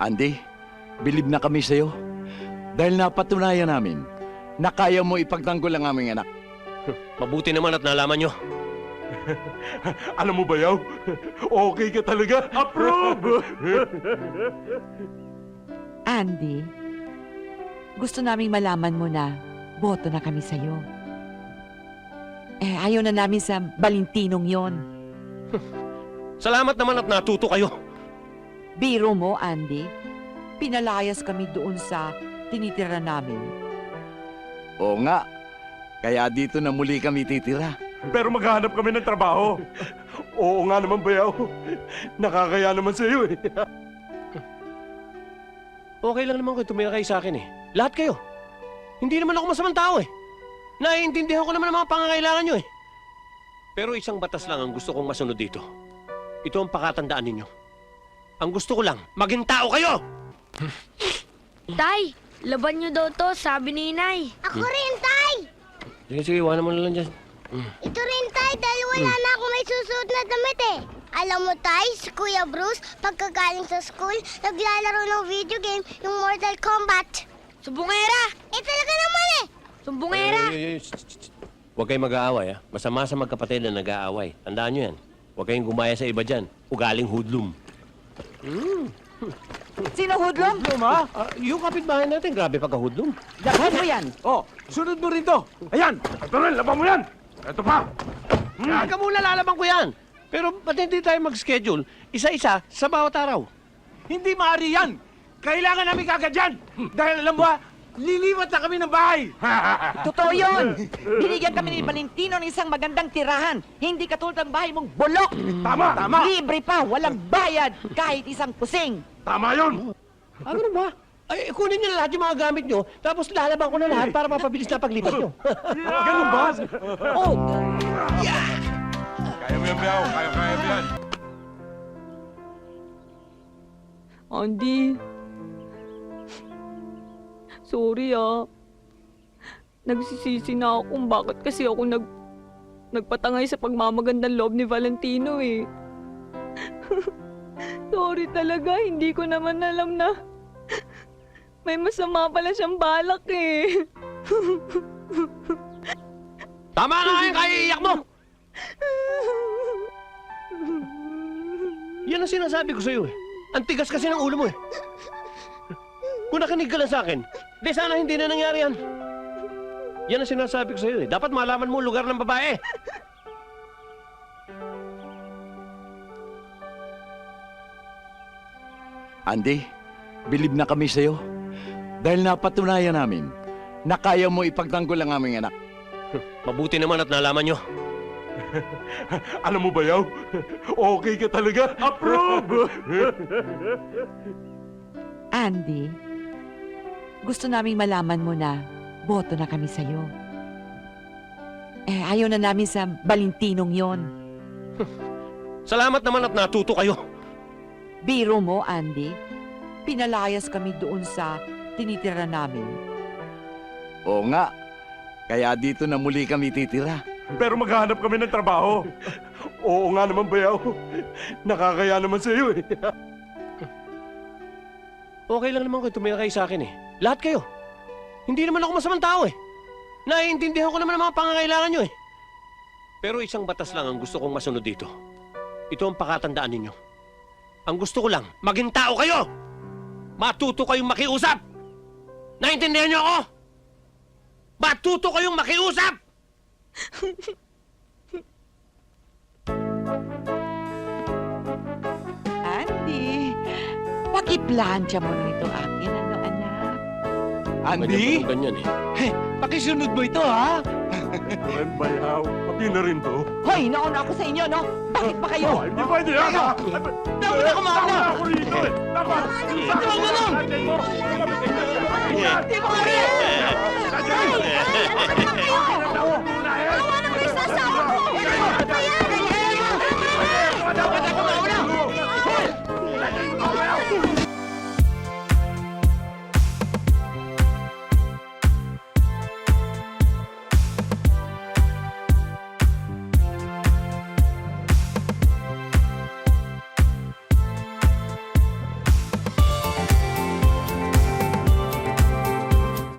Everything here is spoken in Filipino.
Andy, bilib na kami sa'yo. Dahil napatunayan namin na kaya mo ipagtanggol ang aming anak. Mabuti naman at nalaman nyo. Alam mo ba, Yaw? Okay ka talaga. Approve! Andy, gusto naming malaman mo na boto na kami sa'yo. Eh, ayaw na namin sa Balintinong yon. Salamat naman at natuto kayo. Biro mo, Andy. Pinalayas kami doon sa tinitira namin. Oo nga, kaya dito na muli kami titira. Pero maghahanap kami ng trabaho. Oo nga naman, Bayaw. Nakakaya naman sa iyo eh. Okay lang naman kayo tumira kayo sa akin eh. Lahat kayo. Hindi naman ako masamang tao eh. Naiintindihan ko naman ang mga pangangailangan nyo eh. Pero isang batas lang ang gusto kong masunod dito. Ito ang pakatandaan ninyo. Ang gusto ko lang, maging tao kayo! Tay, laban nyo daw to, sabi ni Inay. Ako rin, Tay! Sige, sige, iwanan mo na lang dyan. Ito rin, Tay, dahil wala na ako may susuot na damit eh. Alam mo, Tay, si Kuya Bruce, pagkagaling sa school, naglalaro ng video game, yung Mortal Kombat. Sumbungera! Eh, talaga naman eh! Sumbungera! Ay, ay, ay, shh, shh, shh. Huwag kayong mag-aaway, ha? Masama sa magkapatid na nag-aaway. Tandaan nyo yan. Huwag kayong gumaya sa iba dyan. Ugaling hoodlum. Sino hudlom? Ah, yung kapitbahay natin, grabe pagka-hoodlum. Daghan mo yan. Oh, sunod mo rin to. Ayan! Ito rin, laban mo yan! Ito pa! Hmm. Ka muna lalaban ko yan. Pero ba't hindi tayo mag-schedule? Isa-isa sa bawat araw. Hindi maaari yan! Kailangan namin kagad yan! Dahil alam mo ha, lilipat na kami ng bahay! Totoo yun. Binigyan kami ni Valentino ng isang magandang tirahan. Hindi katulad ng bahay mong bulok. Tama! Tama! Libre pa, walang bayad, kahit isang kusing. Tama yun! Ah, ganun ba? Ay, kunin niyo na lahat yung mga gamit nyo, tapos lalaban ko na lahat para mapabilis na paglipat nyo. Ganun ba? Oh, Kaya mo yan, Biao. Kaya, kaya mo yan. Andy. Sorry ah. Nagsisisi na ako kung bakit kasi ako nag nagpatangay sa pagmamagandang loob ni Valentino eh. Sorry talaga, hindi ko naman alam na may masama pala siyang balak eh. Tama na nga yung kaiiyak mo! Yan ang sinasabi ko sa'yo eh. Ang tigas kasi ng ulo mo eh. Kung nakinig ka lang sa akin, di sana hindi na nangyari yan. Yan ang sinasabi ko sa'yo eh. Dapat malaman mo ang lugar ng babae. Andy, bilib na kami sa'yo. Dahil napatunayan namin na kaya mo ipagtanggol ang aming anak. Mabuti naman at nalaman nyo. Alam mo ba, Yaw? Okay ka talaga. Approve! Andy, gusto naming malaman mo na boto na kami sa'yo. Eh, ayaw na namin sa Balintinong yon. Salamat naman at natuto kayo. Biro mo, Andy. Pinalayas kami doon sa tinitira namin. Oo nga, kaya dito na muli kami titira. Pero maghahanap kami ng trabaho. Oo nga naman, Bayaw. Nakakaya naman sa iyo eh. Okay lang naman kayo tumira kayo sa akin eh. Lahat kayo. Hindi naman ako masamang tao eh. Naiintindihan ko naman ang mga pangangailangan nyo eh. Pero isang batas lang ang gusto kong masunod dito. Ito ang pakatandaan ninyo. Ang gusto ko lang, maging tao kayo! Matuto kayong makiusap! Naintindihan niyo ako? Matuto kayong makiusap! Andy, pakiplansya mo na ito akin, ano? Andy, Ganyan pa ganyan eh. pakisunod mo ito ha. Ren, Bayaw. Pati na rin to. Hoy, nauna ako sa inyo, no? Bakit ba kayo? Oh, hindi pwede yan! ah. Dapat ako mauna! Tama ako rito eh! Tama! Hindi mo ganun! Hindi mo kaya!